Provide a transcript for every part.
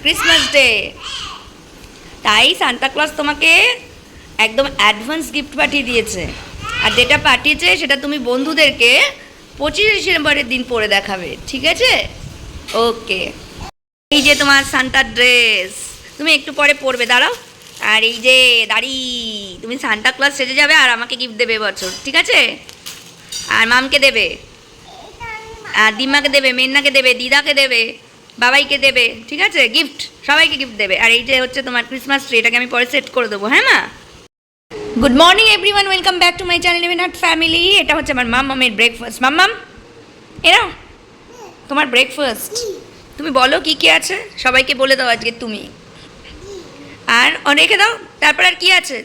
Christmas day তাই Santa Claus তোমাকে একদম অ্যাডভান্স গিফট পাঠিয়ে দিয়েছে। আর যেটা পাঠিয়েছে সেটা তুমি বন্ধুদেরকে পঁচিশে ডিসেম্বরের দিন পরে দেখাবে। ঠিক আছে? ওকে এই যে তোমার সান্তার ড্রেস তুমি একটু পরে পরবে, দাঁড়াও। আর এই যে, দাড়ি। তুমি সান্তা ক্লাস সেজে যাবে আর আমাকে গিফট দেবে বছর ঠিক আছে? আর মামকে দেবে? আর দিম্মাকে দেবে মেন্নাকে দেবে দিদাকে দেবে। বাবাইকে দেবে ঠিক আছে? গিফট সবাইকে গিফট দেবে। আর এই যে হচ্ছে তোমার ক্রিসমাস ট্রি এটাকে আমি পরে সেট করে দেবো হ্যাঁ মা? Good morning everyone welcome back to my channel even hut family এটা হচ্ছে আমার মাম মামের ব্রেকফাস্ট মাম্মাম এরা তোমার ব্রেকফাস্ট তুমি বলো কি কি আছে? সবাইকে বলে দাও আজকে তুমি। আর রেখে দাও তারপর আর কি আছে?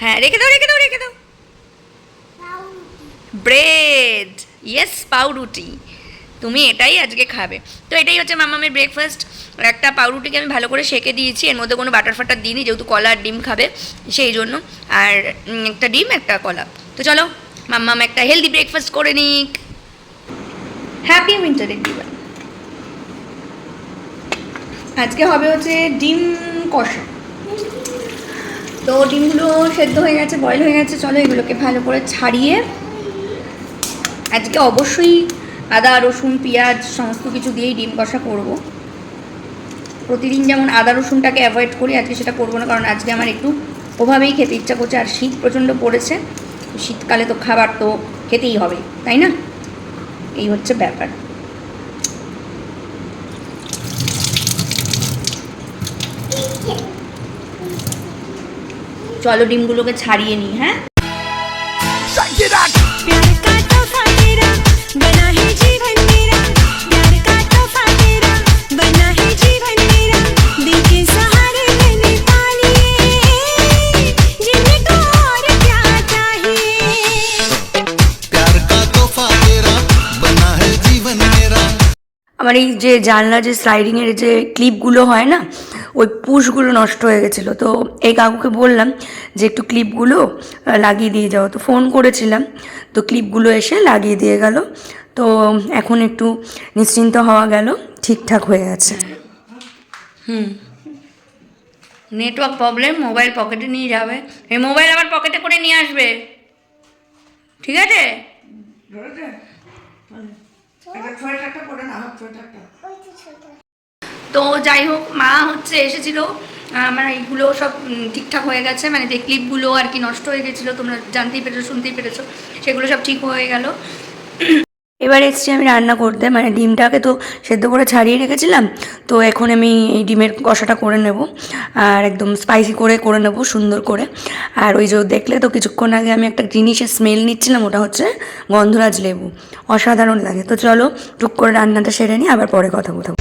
হ্যাঁ রেখে দাও রেখে দাও রেখে দাও। ব্রেড ইয়েস পাউরুটি। তুমি এটাই আজকে খাবে। তো এটাই হচ্ছে মামামের ব্রেকফাস্ট একটা পাউরুটিকে আমি ভালো করে সেঁকে দিয়েছি। এর মধ্যে কোনো বাটার ফাটার দিইনি, যেহেতু কলা আর ডিম খাবে, সেই জন্য। আর একটা ডিম, একটা কলা। তো চলো, মাম্মাম একটা হেলদি ব্রেকফাস্ট করে নিক। হ্যাপি উইন্টার এভরিওয়ান আজকে হবে হচ্ছে ডিম কষা। তো ডিমগুলো সেদ্ধ হয়ে গেছে বয়েল হয়ে গেছে। চলো এগুলোকে ভালো করে ছাড়িয়ে, আজকে অবশ্যই আদা, রসুন, পেঁয়াজ, সমস্ত কিছু দিয়েই ডিম কষা করব। প্রতিদিন যেমন আদা, রসুনটাকে অ্যাভয়েড করি, আজকে সেটা করব না, কারণ আজকে আমার একটু ওভাবেই খেতে ইচ্ছা করছে, আর শীত প্রচণ্ড পড়েছে শীতকালে তো খাবার তো খেতেই হবে, তাই না? এই হচ্ছে ব্যাপার। চলো ডিমগুলোকে ছাড়িয়ে নিই হ্যাঁ? আমার এই যে জানলা যে স্লাইডিংয়ের যে ক্লিপগুলো হয় না ওই পুশগুলো নষ্ট হয়ে গেছিল। তো এই কাকুকে বললাম যে একটু ক্লিপগুলো লাগিয়ে দিয়ে যাও। তো ফোন করেছিলাম তো ক্লিপগুলো এসে লাগিয়ে দিয়ে গেল। তো এখন একটু নিশ্চিন্ত হওয়া গেল ঠিকঠাক হয়ে গেছে হুম। নেটওয়ার্ক প্রবলেম মোবাইল পকেটে নিয়ে যাবে। এই মোবাইল আবার পকেটে করে নিয়ে আসবে। ঠিক আছে? তো যাই হোক, মা হচ্ছে এসেছিল। আমার এইগুলো সব ঠিকঠাক হয়ে গেছে। মানে যে ক্লিপগুলো আর কি নষ্ট হয়ে গেছিল, তোমরা জানতেই পেরেছ, শুনতেই পেরেছ, সেগুলো সব ঠিক হয়ে গেল। এবার এসছি আমি রান্না করতে মানে ডিমটাকে তো সেদ্ধ করে ছাড়িয়ে রেখেছিলাম, তো এখন আমি এই ডিমের কষাটা করে নেব, আর একদম স্পাইসি করে করে নেব, সুন্দর করে। আর ওই যে দেখলে তো কিছুক্ষণ আগে আমি একটা জিনিসের স্মেল নিচ্ছিলাম, ওটা হচ্ছে গন্ধরাজ লেবু, অসাধারণ লাগে। তো চলো, টুক করে রান্নাটা সেরে নিই, আবার পরে কথা বলব।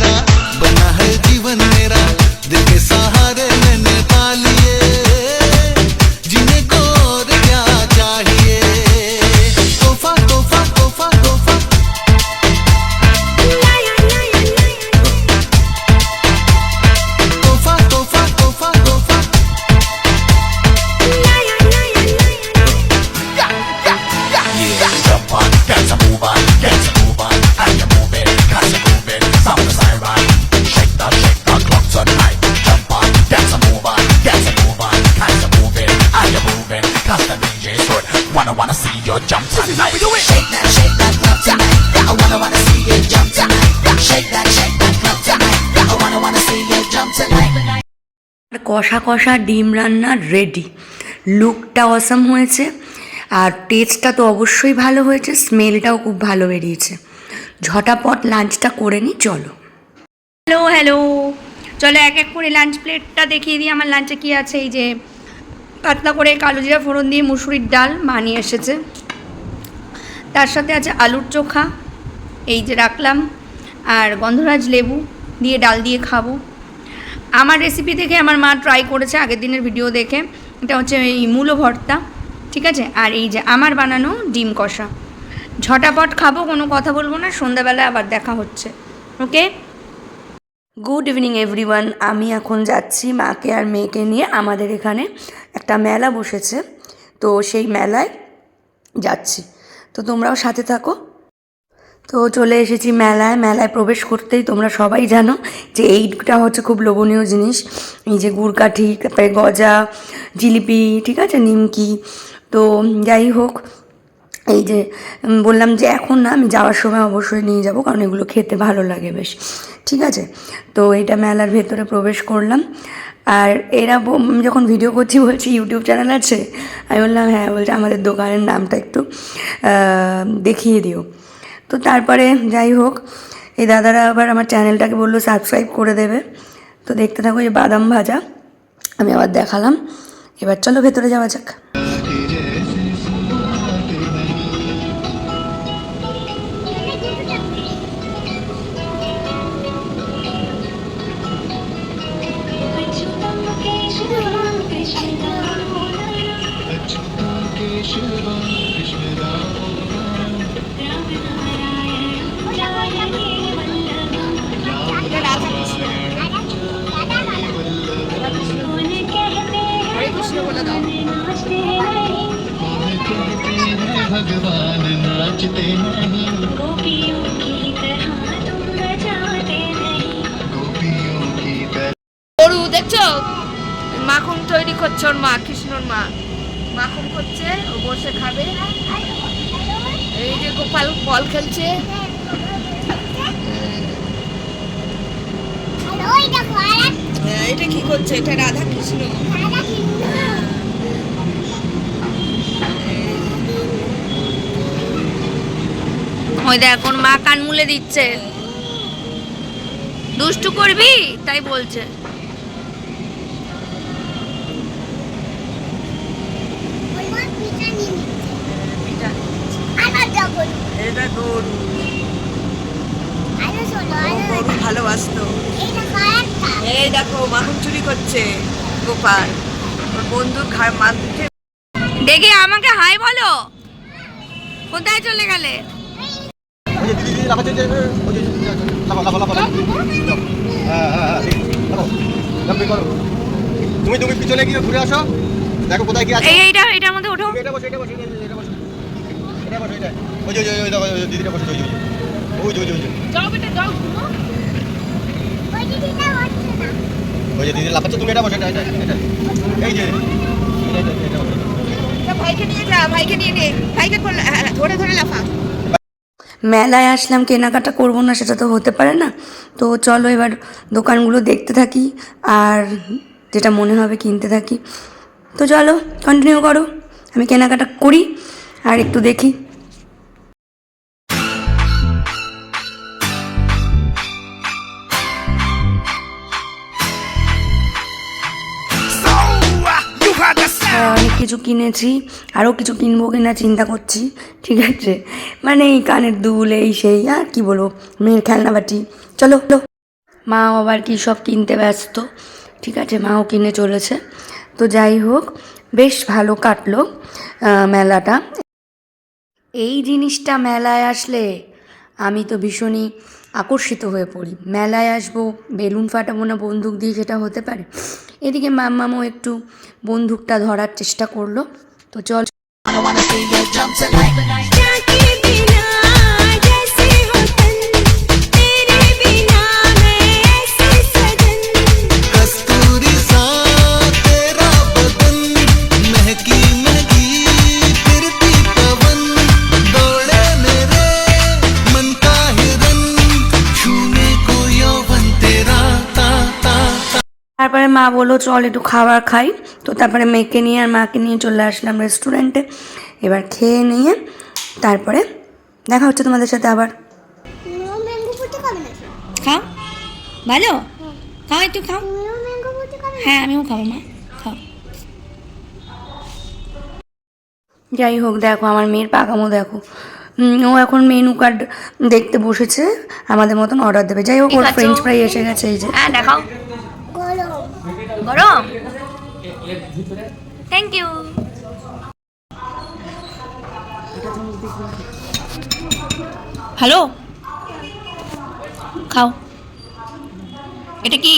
আর কষা কষা ডিম রান্না রেডি লুকটা অসাম হয়েছে, আর টেস্টটা তো অবশ্যই ভালো হয়েছে স্মেলটাও খুব ভালো বেরিয়েছে। ঝটাপট লাঞ্চটা করে নিই চলো। হ্যালো হ্যালো চলো এক এক করে লাঞ্চ প্লেটটা দেখিয়ে দিই, আমার লাঞ্চে কী আছে? এই যে পাতলা করে কালো জিরা ফোড়ন দিয়ে মুসুরির ডাল মা নিয়ে এসেছে। তার সাথে আছে আলুর চোখা, এই যে রাখলাম। আর গন্ধরাজ লেবু দিয়ে ডাল দিয়ে খাব। আমার রেসিপি দেখে আমার মা ট্রাই করেছে, আগের দিনের ভিডিও দেখে। এটা হচ্ছে এই মূলো ভর্তা, ঠিক আছে? আর এই যে আমার বানানো ডিম কষা। ঝটাপট খাব, কোনো কথা বলব না সন্ধ্যাবেলায় আবার দেখা হচ্ছে। ওকে গুড ইভিনিং এভরিওয়ান আমি এখন যাচ্ছি মাকে আর মেয়েকে নিয়ে। আমাদের এখানে একটা মেলা বসেছে। তো সেই মেলায় যাচ্ছি। তো তোমরাও সাথে থাকো। তো চলে এসেছি মেলায়। মেলায় প্রবেশ করতেই তোমরা সবাই জানো যে এইটা হচ্ছে খুব লোভনীয় জিনিস। এই যে গুড়কাঠি তারপরে গজা, জিলিপি, ঠিক আছে, নিমকি। তো যাই হোক, এই যে বললাম যে এখন না আমি যাওয়ার সময় অবশ্যই নিয়ে যাব কারণ এগুলো খেতে ভালো লাগে বেশ, ঠিক আছে? তো এটা মেলার ভেতরে প্রবেশ করলাম। আর এরা যখন ভিডিও করছি বলছি ইউটিউব চ্যানেল আছে? আমি বললাম হ্যাঁ বলছে, আমাদের দোকানের নামটা একটু দেখিয়ে দিও। তো তারপরে যাই হোক, এই দাদারা আবার আমার চ্যানেলটাকে বলল সাবস্ক্রাইব করে দেবে। তো দেখতে থাকো এই বাদাম ভাজা, আমি আবার দেখালাম। এবার চলো ভেতরে যাওয়া যাক। भगवान नाचते नहीं गोपियों की तरह तुम नचाते नहीं गोपियों की तरह গরু দেখছো মাখন তৈরি করছে ওর মা কৃষ্ণর মা মাখন করছে ও বসে খাবে এই যে গোপাল বল খেলছে হ্যাঁ, এটা কি করছে এটা রাধা কৃষ্ণ ওই দেখ ওর মা কান মুলে দিচ্ছে। দুষ্টু করবি? তাই বলছে। ভালোবাসতো এই দেখো মাখন চুরি করছে গোপাল। খায় মাথে দেখি আমাকে হাই বলো। কোথায় চলে গেলে? যে ওই যে হ্যাঁ হ্যাঁ হ্যাঁ করো তুমি তুমি পিছনে গিয়ে ঘুরে আসো। দেখো কোথায় কি আছে। এই এইটা এটার মধ্যে ওঠো। এটা বসে এটা বসে এটা বসে এটা বসে। এটা ওই যে ওই ওই দিদিটা বসে ওই যে ওই যে। ওই ওই যে ওই যে। দিদি লাফাচ্ছে তুমি এটা বসে এটা এটা এটা। এই যে এটা এটা এটা ভাইকে নিয়ে যা ভাইকে নিয়ে নে। ভাইকে ধরে ধরে লাফা। মেলায় আসলাম, কেনাকাটা করব না, সেটা তো হতে পারে না। তো চলো এবার দোকানগুলো দেখতে থাকি আর যেটা মনে হবে কিনতে থাকি। তো চলো কন্টিনিউ করো, আমি কেনাকাটা করি আর একটু দেখি। অনেক কিছু কিনেছি আরও কিছু কিনবো কিনা চিন্তা করছি, ঠিক আছে? মানে এই কানের দুল, এই সেই, আর কি বলব, মেয়ের খেলনাবাটি চলো মা আবার কি সব কিনতে ব্যস্ত, ঠিক আছে? মাও কিনে চলেছে। তো যাই হোক, বেশ ভালো কাটলো মেলাটা। এই জিনিসটা মেলায় আসলে আমি তো ভীষণই আকর্ষিত হয়ে পড়ি। মেলায় আসব, বেলুন ফাটাবো না বন্দুক দিয়ে সেটা হতে পারে। এদিকে মাম্মামও একটু বন্দুকটা ধরার চেষ্টা করল। তো চল। মা বলল চল একটু খাবার খাই। তো তারপরে মেয়েকে নিয়ে আর মাকে নিয়ে চলে আসলাম রেস্টুরেন্টে এবার খেয়ে নিয়ে তারপরে দেখা হচ্ছে তোমাদের সাথে আবার। খাও। ভালো? খাও একটু খাও। হ্যাঁ আমিও খাব মা। খাও। যাই হোক দেখো আমার মেয়ের পাকামো দেখো। ও এখন মেনু কার্ড দেখতে বসেছে। আমাদের মতন অর্ডার দেবে। যাই হোক ওর ফ্রেঞ্চ ফ্রাই এসে গেছে এই যে। হ্যাঁ দেখাও। গরম। Thank you hello? খাও। এটা কি?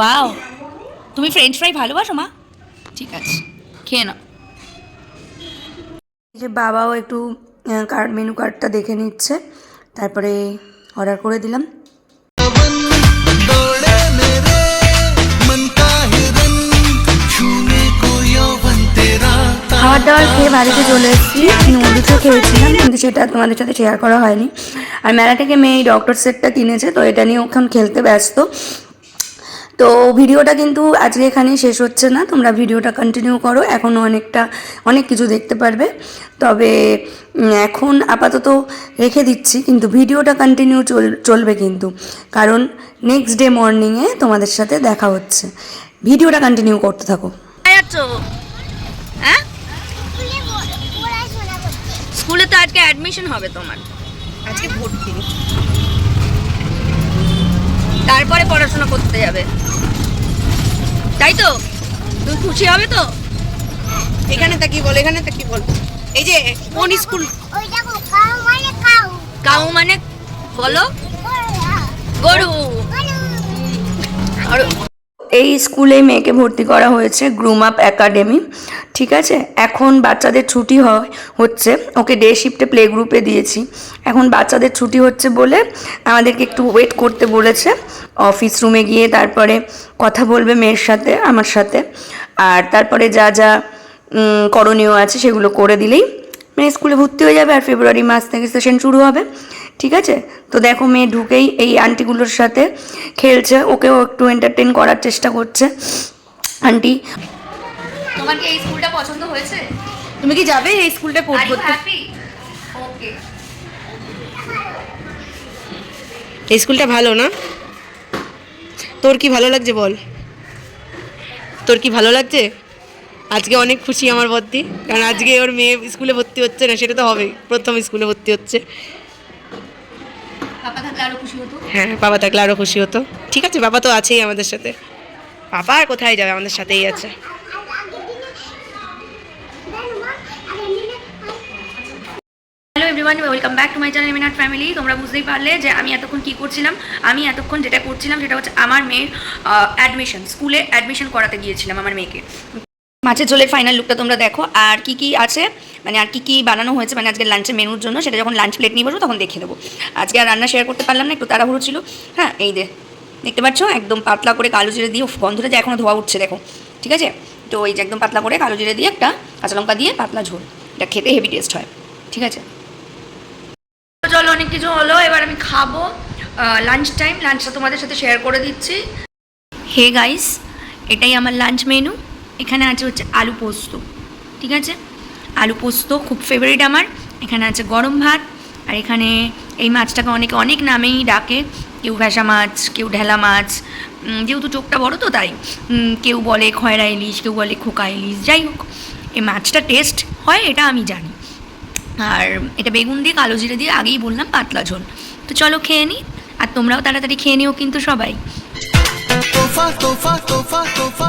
বাও তুমি ফ্রেঞ্চ ফ্রাই ভালোবাসো মা? ঠিক আছে খেয়ে নাও। যে বাবাও একটু কার্ড মেনু কার্ডটা দেখে নিচ্ছে। তারপরে অর্ডার করে দিলাম। খাবার দাবার খেয়ে বাড়িতে চলে এসেছি। নুডলসও খেয়েছিলাম, কিন্তু সেটা তোমাদের সাথে শেয়ার করা হয়নি। আর মেলা থেকে মেয়ে এই ডক্টর সেটটা কিনেছে, তো এটা নিয়ে ওখান খেলতে ব্যস্ত। তো ভিডিওটা কিন্তু আজকে এখানে শেষ হচ্ছে না। তোমরা ভিডিওটা কন্টিনিউ করো এখনও অনেকটা, অনেক কিছু দেখতে পারবে। তবে এখন আপাতত রেখে দিচ্ছি, কিন্তু ভিডিওটা কন্টিনিউ চল, চলবে কিন্তু। কারণ নেক্সট ডে মর্নিংয়ে তোমাদের সাথে দেখা হচ্ছে। ভিডিওটা কন্টিনিউ করতে থাকো। হ্যাঁ? স্কুলে তো আজকে অ্যাডমিশন হবে তোমার। আজকে ভর্তি। তারপরে পড়াশোনা করতে যাবে। তাই তো? তুমি খুশি হবে তো? এখানে তা কি বল এখানে তা কি বল? এই যে কোন স্কুল? ওই দেখো কাউ মানে কাউ কাউ মানে বলো গরু। আর এই স্কুলে মেয়েকে ভর্তি করা হয়েছে গ্রুম আপ একাডেমি, ঠিক আছে? এখন বাচ্চাদের ছুটি হয়, হচ্ছে, ওকে ডে শিফটে প্লে গ্রুপে দিয়েছি। এখন বাচ্চাদের ছুটি হচ্ছে বলে আমাদেরকে একটু ওয়েট করতে বলেছে। অফিস রুমে গিয়ে তারপরে কথা বলবে মেয়ের সাথে, আমার সাথে। আর তারপরে যা যা করণীয় আছে সেগুলো করে দিলেই মেয়ে স্কুলে ভর্তি হয়ে যাবে। আর ফেব্রুয়ারি মাস থেকে সেশন শুরু হবে। ঠিক আছে? তো দেখো মেয়ে ঢুকেই এই আন্টিগুলোর সাথে খেলছে ওকেও একটু এন্টারটেন করার চেষ্টা করছে। আন্টি। তোমার কি এই স্কুলটা পছন্দ হয়েছে? তুমি কি যাবে এই স্কুলটা পড়তে? হ্যাপি ওকে এই স্কুলটা ভালো না? তোর কি ভালো লাগছে বল? তোর কি ভালো লাগছে? আজকে অনেক খুশি আমার বদ্দি কারণ আজকে ওর মেয়ে স্কুলে ভর্তি হচ্ছে না সেটা তো হবে প্রথম স্কুলে ভর্তি হচ্ছে। পাপা থাকলে আরও খুশি হতো? হ্যাঁ বাবা থাকলে আরও খুশি হতো। ঠিক আছে বাবা তো আছেই আমাদের সাথে। বাবা আর কোথায় যাবে? আমাদের সাথেই আছে। Everyone welcome back to my channel minute family তোমরা বুঝতেই পারলে যে আমি এতক্ষণ কি করছিলাম? আমি এতক্ষণ যেটা করছিলাম সেটা হচ্ছে আমার মেয়ের অ্যাডমিশন স্কুলে অ্যাডমিশন করাতে গিয়েছিলাম আমার মেয়েকে। মাছের ঝোলের ফাইনাল লুকটা তোমরা দেখো। আর কি কি আছে? মানে আর কি কি বানানো হয়েছে? মানে আজকে লাঞ্চের মেনুর জন্য। সেটা যখন লাঞ্চ প্লেট নিয়ে বসবো তখন দেখে দেবো। আজকে আর রান্না শেয়ার করতে পারলাম না, একটু তাড়াহুড়ো ছিল। হ্যাঁ এই দে দেখতে পাচ্ছ? একদম পাতলা করে কালো জিরে দিয়ে গন্ধটা যে এখনও ধোয়া উঠছে, দেখো। ঠিক আছে? তো এই যে একদম পাতলা করে কালো জিরে দিয়ে একটা কাঁচা লঙ্কা দিয়ে পাতলা ঝোল। এটা খেতে হেভি টেস্ট হয়। ঠিক আছে? চলো, অনেক কিছু হলো। এবার আমি খাব। লাঞ্চ টাইম লাঞ্চটা তোমাদের সাথে শেয়ার করে দিচ্ছি। হে গাইস এটাই আমার লাঞ্চ মেনু এখানে আছে হচ্ছে আলু পোস্ত, ঠিক আছে? আলু পোস্ত খুব ফেভারিট আমার। এখানে আছে গরম ভাত, আর এখানে এই মাছটাকে অনেকে অনেক নামেই ডাকে। কেউ ভেসা মাছ, কেউ ঢেলা মাছ যেহেতু চোখটা বড় তো তাই কেউ বলে খয়রা ইলিশ, কেউ বলে খোকা ইলিশ, যাই হোক, এই মাছটা টেস্ট হয়, এটা আমি জানি। আর এটা বেগুন দিয়ে, কালো জিরে দিয়ে আগেই বললাম পাতলা ঝোল। তো চলো খেয়ে নিই আর তোমরাও তাড়াতাড়ি খেয়ে নিও কিন্তু সবাই। তোফা তোফা তোফা তোফা